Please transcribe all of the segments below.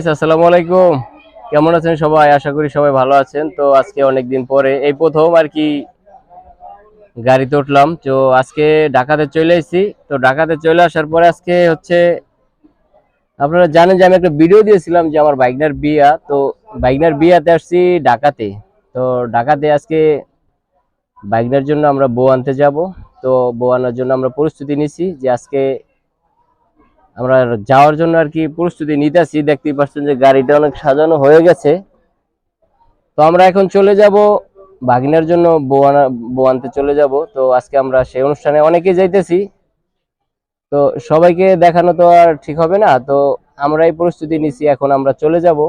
আসসালামু আলাইকুম। কেমন আছেন সবাই? আশা করি সবাই ভালো আছেন। তো আজকে অনেকদিন পরে এই প্রথম আর কি গাড়িতে উঠলাম। তো আজকে ঢাকাতে চলে এসেছি। তো ঢাকাতে চলে আসার পরে আজকে হচ্ছে আপনারা জানেন যে আমি একটা ভিডিও দিয়েছিলাম যে আমার বাইকনার বিয়া। তো বাইকনার বিয়াতে আসছি ঢাকাতে। তো ঢাকাতে আজকে বাইকনার জন্য আমরা বউ আনতে যাব। তো বউ আনার জন্য আমরা প্রস্তুতি নিছি যে আজকে আমরা যাওয়ার জন্য আর কি প্রস্তুতি নিতেছি দেখতেই পাচ্ছেন যে গাড়িটা অনেক সাজানো হয়ে গেছে। তো আমরা এখন চলে যাব ভাগিনার জন্য, বোয়ানা আনতে চলে যাব। তো আজকে আমরা সেই অনুষ্ঠানে অনেকে যাইতেছি। তো সবাইকে দেখানো তো আর ঠিক হবে না। তো আমরা এই প্রস্তুতি নিছি, এখন আমরা চলে যাব।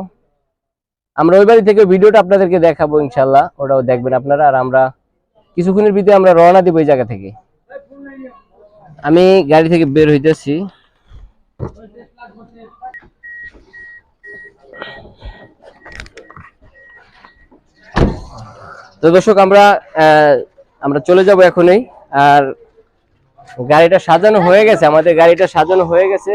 আমরা ওই বাড়ি থেকে ভিডিওটা আপনাদেরকে দেখাবো ইনশাল্লাহ ওটাও দেখবেন আপনারা। আর আমরা কিছুক্ষণের ভিতরে আমরা রওনা দিব এই জায়গা থেকে। আমি গাড়ি থেকে বের হইতেছি। তো দর্শক, আমরা আমরা চলে যাব এখনই। আর গাড়িটা সাজানো হয়ে গেছে, আমাদের গাড়িটা সাজানো হয়ে গেছে।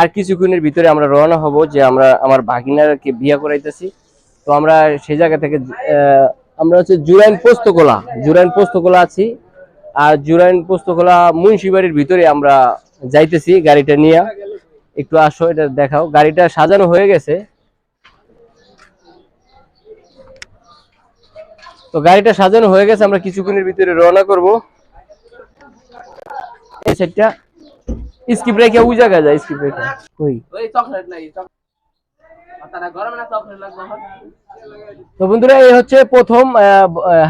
আর কিছুক্ষণের ভিতরে আমরা রওনা হব যে আমরা, আমার ভাগিনারকে বিয়া করাইতেছি। তো আমরা সেই জায়গা থেকে আমরা হচ্ছে জুরাইন পোস্তকোলা জুরাইন পোস্তকোলা আছি। আর জুরাইন পোস্তকোলা মুন্সিবাড়ির ভিতরে আমরা যাইতেছি গাড়িটা নিয়ে। একটু আসো এটা দেখাও। গাড়িটা সাজানো হয়ে গেছে। তো গাড়িটা সাজানো হয়ে গেছে আমরা কিছুক্ষণের ভিতরে রওনা করব। এই সাইডটা স্কিপ রেখে ওই জায়গায় যায় স্কিপ রেখে। ওই ওই চকলেট নাই চকলেট তারা গরমে না চকলেট লাগবে? এখন তো বন্ধুরা এই হচ্ছে প্রথম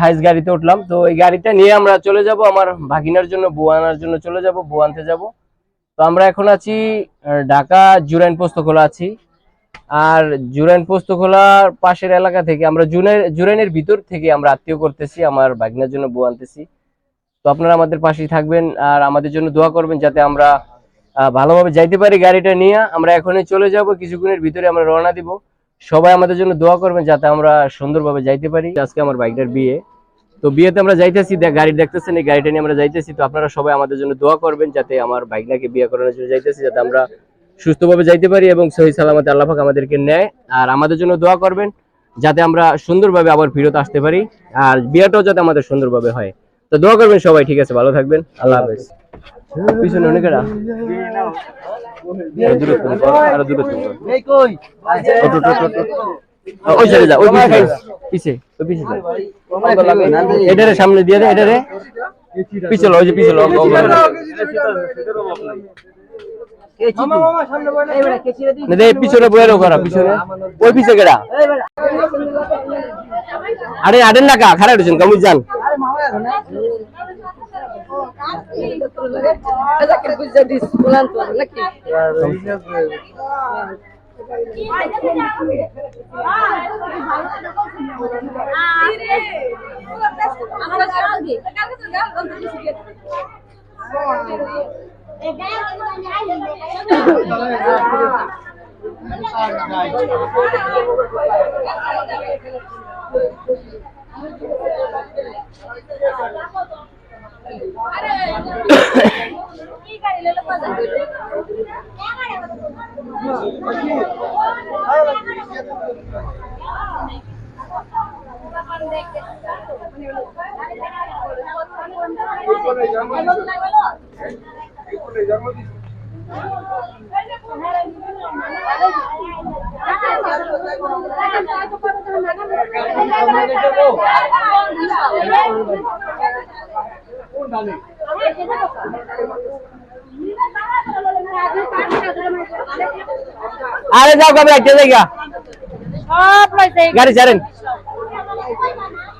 হাইস গাড়িতে উঠলাম। তো এই গাড়িটা নিয়ে আমরা চলে যাব আমার ভাগিনার জন্য বউ আনার জন্য চলে যাব বউ আনতে যাব। তো আমরা এখন আছি ঢাকা জুরাইন পোস্তখোলা আছি। আর জুরাইন পোস্তখোলার পাশের এলাকা থেকে আমরা জুনের জুরাইনের ভিতর থেকে আমরা আত্মীয় করতেছি, আমার ভাগিনার জন্য বউ আনতেছি। তো আপনারা আমাদের পাশেই থাকবেন আর আমাদের জন্য দোয়া করবেন যাতে আমরা ভালোভাবে যাইতে পারি গাড়িটা নিয়ে। আমরা এখনই চলে যাব, কিছুক্ষণের ভিতরে আমরা রওনা দিব। সবাই আমাদের জন্য দোয়া করবেন যাতে আমরা সুন্দরভাবে যাইতে পারি। আজকে আমার বাইকটার বিয়ে। তো বিয়েতে আমরা যাইতেছি দেখ- গাড়ি দেখতেছেন এই গাড়িটা নিয়ে আমরা যাইতেছি। তো আপনারা সবাই আমাদের জন্য দোয়া করবেন যাতে আমার বাইকটাকে বিয়ে করানোর জন্য যাইতেছি যাতে আমরা সুস্থভাবে যাইতে পারি এবং সহি সালামতে আল্লাহ আমাদেরকে নেয়। আর আমাদের জন্য দোয়া করবেন যাতে আমরা সুন্দরভাবে আবার ফিরত আসতে পারি আর বিয়েটাও যাতে আমাদের সুন্দরভাবে হয়। তো দোয়া করবেন সবাই ঠিক আছে ভালো থাকবেন আল্লাহ হাফেজ। পিছনে অনেকেরা আরও দূরে আরও দূরে তুমি করো। এই কই? ওটো, ওটো, ওটো, ওটো। ও, ওই সাইডে যা ওই পিছে যা। পিছে পিছে। এটারে সামনে দিয়ে দে এটারে। পিছলো ওই যে না দে পিছনে বইয়েরও করা পিছনে ওই পিছে কেডা আরে আডেন না কা খারাপ হয়েছেন কামুজ যান। আরে মামা এখন না Zakir bisa di sebulan ఉండాలి lagi. আরে যাও কবে একটা জায়গা সব লইছে গাড়ি ছাড়েন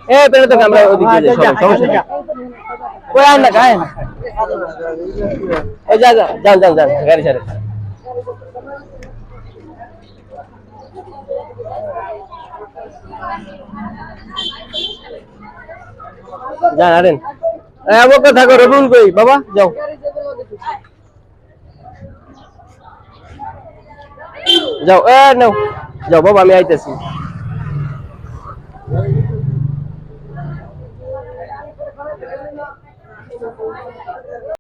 এ পেলে তো আমরা ওদিকে যাই, সবাই, সমস্যা নেই কই আন না গায় ওই যা যা যান যান যান গাড়ি ছাড়েন যান আরেন এ অবকা থাকো রবুল যাও এ নাও যাও বাবা আমি আইতেছি